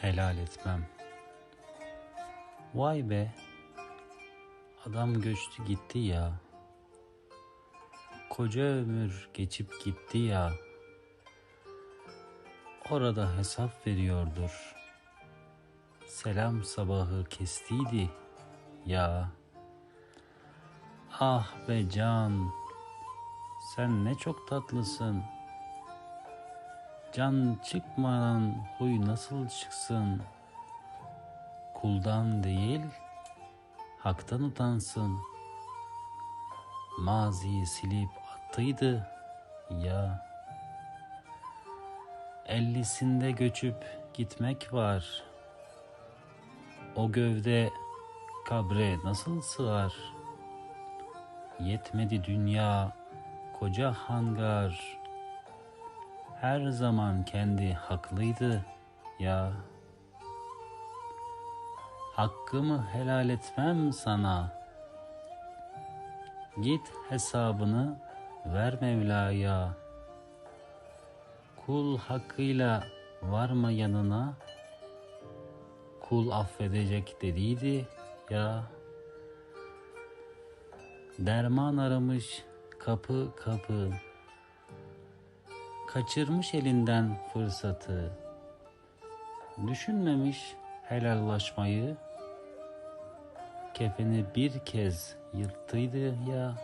helal etmem. Vay be, adam göçtü gitti ya. Koca ömür geçip gitti ya. Orada hesap veriyordur. Selam sabahı kestiydi ya. Ah be can, sen ne çok tatlısın. Can çıkmadan huy nasıl çıksın? Kuldan değil, haktan utansın. Maziyi silip attıydı ya. Ellisinde göçüp gitmek var. O gövde kabre nasıl sığar? Yetmedi dünya koca hangar. Her zaman kendi haklıydı ya. Hakkımı helal etmem sana. Git hesabını ver Mevla'ya. Kul hakkıyla varma yanına. Kul affedecek dediydi ya. Derman aramış kapı kapı. Kaçırmış elinden fırsatı. Düşünmemiş helallaşmayı. Kefeni bir kez yırttıydı ya.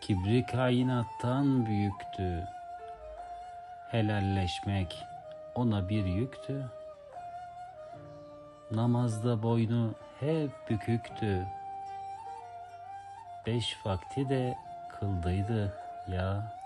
Kibri kainattan büyüktü. Helalleşmek ona bir yüktü. Namazda boynu hep büküktü. Beş vakti de kıldıydı ya.